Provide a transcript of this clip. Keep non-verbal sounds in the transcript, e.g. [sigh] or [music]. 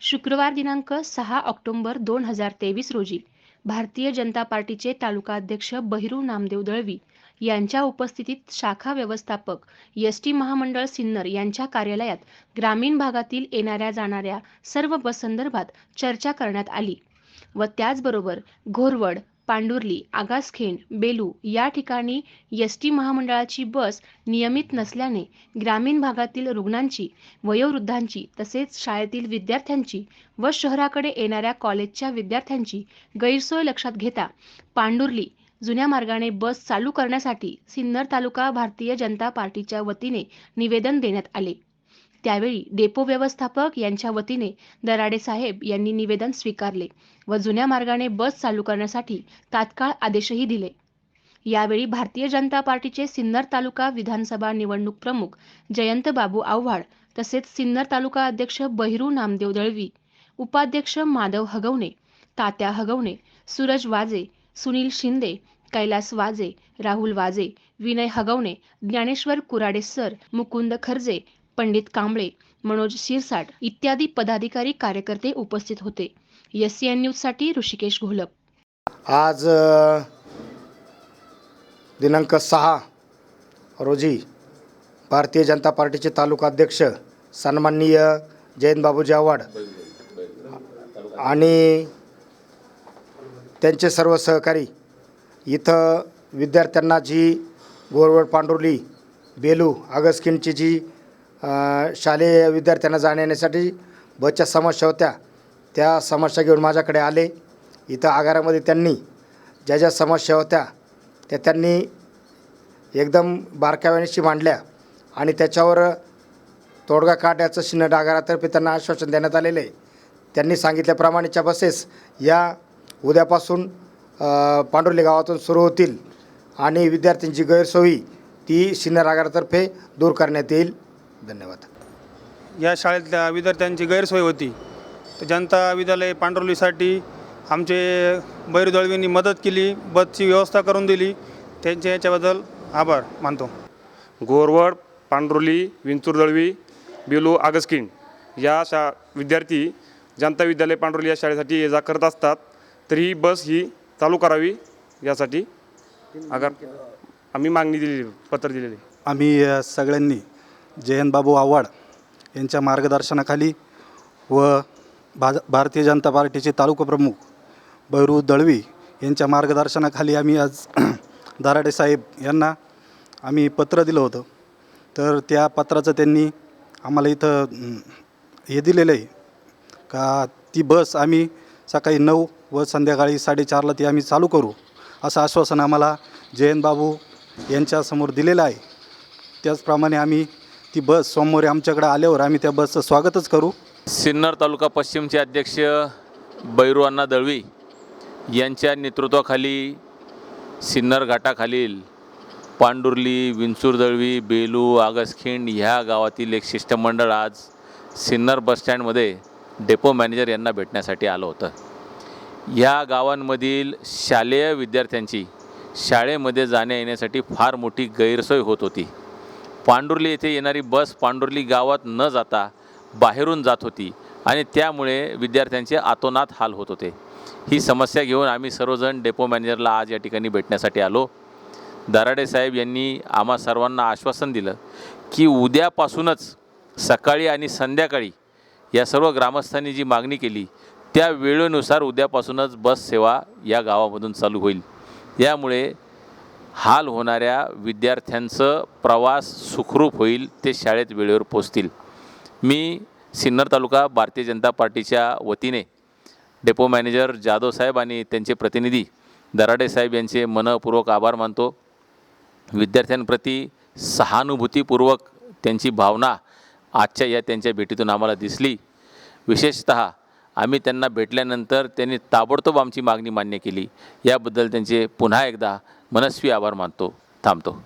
शुक्रवार दिनांक सहा ऑक्टोबर दोन हजार तेवीस रोजी भारतीय जनता पार्टीचे तालुका अध्यक्ष बहिरू नामदेव दळवी यांच्या उपस्थितीत शाखा व्यवस्थापक एस टी महामंडळ सिन्नर यांच्या कार्यालयात ग्रामीण भागातील येणाऱ्या जाणाऱ्या सर्व बससंदर्भात चर्चा करण्यात आली व त्याचबरोबर घोरवड पांडुर्ली आगासखेण बेलू या ठिकाणी एस टी महामंडळाची बस नियमित नसल्याने ग्रामीण भागातील रुग्णांची वयोवृद्धांची तसेच शाळेतील विद्यार्थ्यांची व शहराकडे येणाऱ्या कॉलेजच्या विद्यार्थ्यांची गैरसोय लक्षात घेता पांडुर्ली जुन्या मार्गाने बस चालू करण्यासाठी सिन्नर तालुका भारतीय जनता पार्टीच्या वतीने निवेदन देण्यात आले. त्यावेळी डेपो व्यवस्थापक यांच्या वतीने दराडे साहेब यांनी निवेदन स्वीकारले व जुन्या मार्गाने बस चालू करण्यासाठी तात्काळ आदेशही दिले. यावेळी भारतीय जनता पार्टीचे सिन्नर तालुका विधानसभा निवडणूक प्रमुख जयंत बाबू आव्हाड तसेच सिन्नर तालुका अध्यक्ष बहिरू नामदेव दळवी उपाध्यक्ष माधव हगवणे तात्या हगवणे सूरज वाजे सुनील शिंदे कैलास वाजे राहुल वाजे विनय हगवणे ज्ञानेश्वर कुराडे सर मुकुंद खर्जे पंडित कांबळे मनोज शिरसाट इत्यादी पदाधिकारी कार्यकर्ते उपस्थित होते. एस सी एन न्यूजसाठी ऋषिकेश घोलप. आज दिनांक सहा रोजी भारतीय जनता पार्टीचे तालुका अध्यक्ष सन्माननीय जयंत बाबूजी आव्हाड आणि त्यांचे सर्व सहकारी इथं विद्यार्थ्यांना जी गोरवड पांडुर्ली बेलू आगस्किनची जी शालेय विद्यार्थ्यांना जाण्यासाठी बसच्या समस्या होत्या. त्या समस्या घेऊन माझ्याकडे आले. इथं आगारामध्ये त्यांनी ज्या ज्या समस्या होत्या त्या त्यांनी एकदम बारकाव्यानेशी मांडल्या आणि त्याच्यावर तोडगा काढण्याचं शिन्न आगारातर्फे त्यांना आश्वासन देण्यात आलेलं आहे. त्यांनी सांगितल्याप्रमाणेच्या बसेस या उद्यापासून पांडुर्ली गावातून सुरू होतील आणि विद्यार्थ्यांची गैरसोयी ती सिन्नर आगारातर्फे दूर करण्यात येईल. धन्यवाद. या शाळेतल्या विद्यार्थ्यांची गैरसोय होती. तर जनता विद्यालय पांडुर्लीसाठी आमचे बैरू दळवींनी मदत केली बसची व्यवस्था करून दिली. त्यांच्या याच्याबद्दल आभार मानतो. गोरवड पांडुर्ली विंचूर दळवी बेलू आगस्किन या शा विद्यार्थी जनता विद्यालय पांडुर्ली या शाळेसाठी ये जा करत असतात तर ही बस ही चालू करावी यासाठी अगर आम्ही मागणी दिलेली पत्र दिलेले. आम्ही सगळ्यांनी जयंतबाबू आव्हाड यांच्या मार्गदर्शनाखाली व भाज भारतीय जनता पार्टीचे तालुका प्रमुख बैरू दळवी यांच्या मार्गदर्शनाखाली आम्ही आज [clears throat] दराडे साहेब यांना आम्ही पत्र दिलं होतं. तर त्या पत्राचं त्यांनी आम्हाला इथं हे दिलेलं आहे का ती बस आम्ही सकाळी नऊ व संध्याकाळी साडेचारला ती आम्ही चालू करू असं आश्वासन आम्हाला जयंतबाबू यांच्यासमोर दिलेलं आहे. त्याचप्रमाणे आम्ही ती बस सोमवारी आमच्याकडे आल्यावर आम्ही त्या बसचं स्वागतच करू. सिन्नर तालुका पश्चिमचे अध्यक्ष बैरू अण्णा दळवी यांच्या नेतृत्वाखाली सिन्नर घाटाखालील पांडुर्ली विंचूर दळवी बेलू आगसखिंड ह्या गावातील एक शिष्टमंडळ आज सिन्नर बसस्टँडमध्ये डेपो मॅनेजर यांना भेटण्यासाठी आलं होतं. ह्या गावांमधील शालेय विद्यार्थ्यांची शाळेमध्ये जाण्या येण्यासाठी फार मोठी गैरसोय होत होती. पांडुर्ली येथे येणारी बस पांडुर्ली गावात न जाता बाहेरून जात होती आणि त्यामुळे विद्यार्थ्यांचे आतोनात हाल होत होते. ही समस्या घेऊन आम्ही सर्वजण डेपो मॅनेजरला आज या ठिकाणी भेटण्यासाठी आलो. दराडे साहेब यांनी आम्हा सर्वांना आश्वासन दिलं की उद्यापासूनच सकाळी आणि संध्याकाळी या सर्व ग्रामस्थांनी जी मागणी केली त्या वेळेनुसार उद्यापासूनच बस सेवा या गावामधून चालू होईल. यामुळे हाल होणाऱ्या विद्यार्थ्यांचं प्रवास सुखरूप होईल ते शाळेत वेळेवर पोचतील. मी सिन्नर तालुका भारतीय जनता पार्टीच्या वतीने डेपो मॅनेजर जाधव साहेब आणि त्यांचे प्रतिनिधी दराडे साहेब यांचे मनपूर्वक आभार मानतो. विद्यार्थ्यांप्रती सहानुभूतीपूर्वक त्यांची भावना आजच्या या त्यांच्या भेटीतून आम्हाला दिसली. विशेषत आम्ही त्यांना भेटल्यानंतर त्यांनी ताबडतोब आमची मागणी मान्य केली. याबद्दल त्यांचे पुन्हा एकदा मनस्वी आभार मानतो थांबतो.